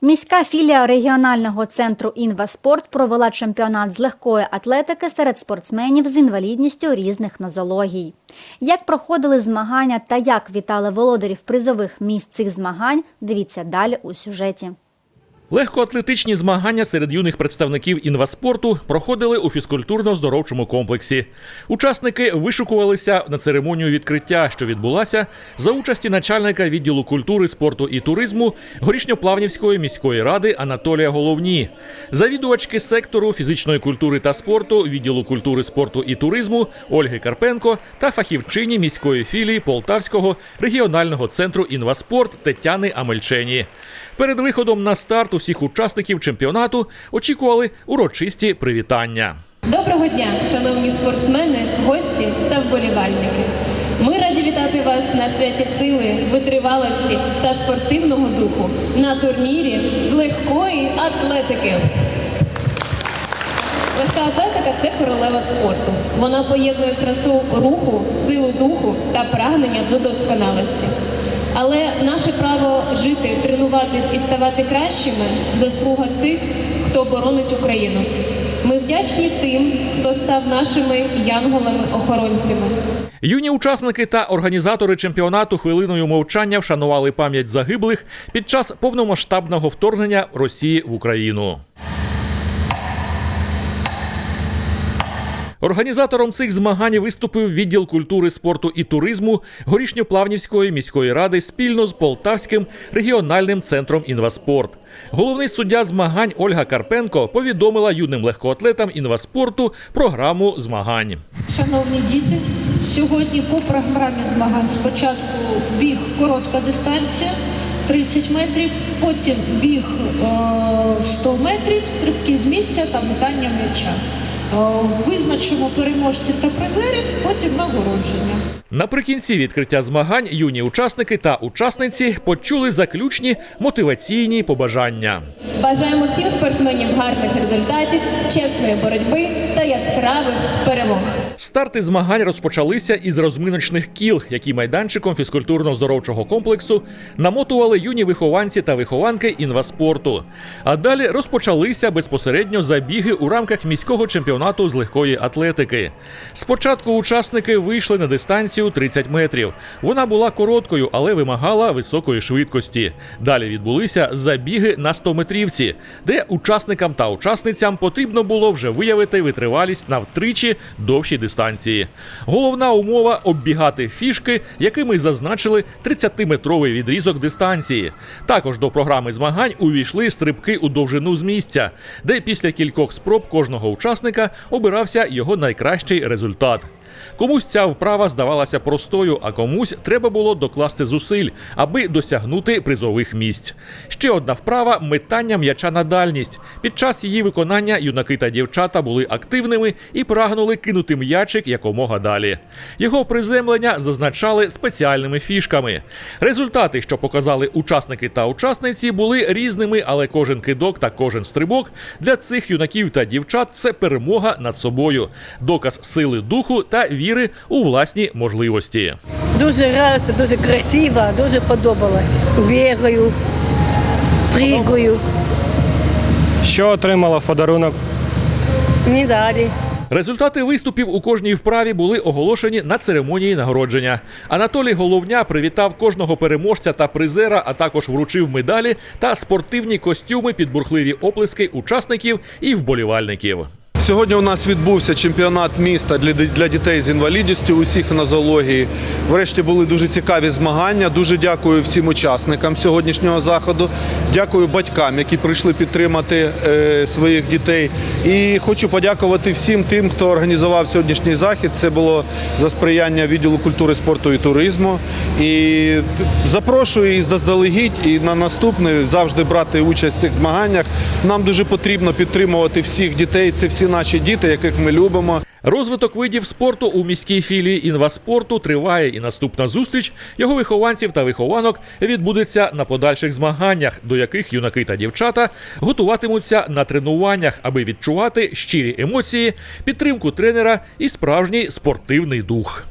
Міська філія регіонального центру «Інваспорт» провела чемпіонат з легкої атлетики серед спортсменів з інвалідністю різних нозологій. Як проходили змагання та як вітали володарів призових місць цих змагань, дивіться далі у сюжеті. Легкоатлетичні змагання серед юних представників інваспорту проходили у фізкультурно-здоровчому комплексі. Учасники вишукувалися на церемонію відкриття, що відбулася за участі начальника відділу культури, спорту і туризму Горішньоплавнівської міської ради Анатолія Головні, завідувачки сектору фізичної культури та спорту відділу культури, спорту і туризму Ольги Карпенко та фахівчині міської філії Полтавського регіонального центру інваспорт Тетяни Амельчені. Перед виходом на старт усіх учасників чемпіонату очікували урочисті привітання. Доброго дня, шановні спортсмени, гості та вболівальники. Ми раді вітати вас на святі сили, витривалості та спортивного духу на турнірі з легкої атлетики. Легка атлетика це королева спорту. Вона поєднує красу руху, силу духу та прагнення до досконалості. Але наше право жити, тренуватись і ставати кращими заслуга тих, хто боронить Україну. Ми вдячні тим, хто став нашими янголами-охоронцями. Юні учасники та організатори чемпіонату хвилиною мовчання вшанували пам'ять загиблих під час повномасштабного вторгнення Росії в Україну. Організатором цих змагань виступив відділ культури, спорту і туризму Горішньоплавнівської міської ради спільно з Полтавським регіональним центром інваспорт. Головний суддя змагань Ольга Карпенко повідомила юним легкоатлетам інваспорту програму змагань. Шановні діти, сьогодні по програмі змагань спочатку біг коротка дистанція 30 метрів, потім біг е, 100 метрів, стрибки з місця та метання м'яча. Е, Визначимо переможців та призерів, потім нагородження. Наприкінці відкриття змагань юні учасники та учасниці почули заключні мотиваційні побажання. Бажаємо всім спортсменів гарних результатів, чесної боротьби та яскравих перемог. Старти змагань розпочалися із розминочних кіл, які майданчиком фізкультурно-здоровчого комплексу намотували юні вихованці та вихованки інваспорту. А далі розпочалися безпосередньо забіги у рамках міського чемпіонату з легкої атлетики. Спочатку учасники вийшли на дистанцію 30 метрів. Вона була короткою, але вимагала високої швидкості. Далі відбулися забіги на 100-метрівці, де учасникам та учасницям потрібно було вже виявити витривалість на втричі довші дистанції. Головна умова оббігати фішки, якими зазначили 30-метровий відрізок дистанції. Також до програми змагань увійшли стрибки у довжину з місця, де після кількох спроб кожного учасника обирався його найкращий результат. Комусь ця вправа здавалася простою, а комусь треба було докласти зусиль, аби досягнути призових місць. Ще одна вправа метання м'яча на дальність. Під час її виконання юнаки та дівчата були активними і прагнули кинути м'ячик якомога далі. Його приземлення зазначали спеціальними фішками. Результати, що показали учасники та учасниці, були різними, але кожен кидок та кожен стрибок для цих юнаків та дівчат це перемога над собою, доказ сили духу та віри у власні можливості. Дуже нравиться, дуже красиво, дуже подобалось. Бігаю, пригаю, Що отримала в подарунок? медалі. Результати виступів у кожній вправі були оголошені на церемонії нагородження. Анатолій Головня привітав кожного переможця та призера, а також вручив медалі та спортивні костюми під бурхливі оплески учасників і вболівальників. Сьогодні у нас відбувся чемпіонат міста для, дітей з інвалідністю усіх нозології. Врешті були дуже цікаві змагання. Дуже дякую всім учасникам сьогоднішнього заходу. Дякую батькам, які прийшли підтримати е, своїх дітей. І хочу подякувати всім тим, хто організував сьогоднішній захід. Це було за сприяння відділу культури, спорту і туризму. І запрошую і заздалегідь, і на наступний завжди брати участь в цих змаганнях. Нам дуже потрібно підтримувати всіх дітей. Це наші діти, яких ми любимо. Розвиток видів спорту у міській філії інваспорту триває, і наступна зустріч його вихованців та вихованок відбудеться на подальших змаганнях, до яких юнаки та дівчата готуватимуться на тренуваннях, аби відчувати щирі емоції, підтримку тренера і справжній спортивний дух.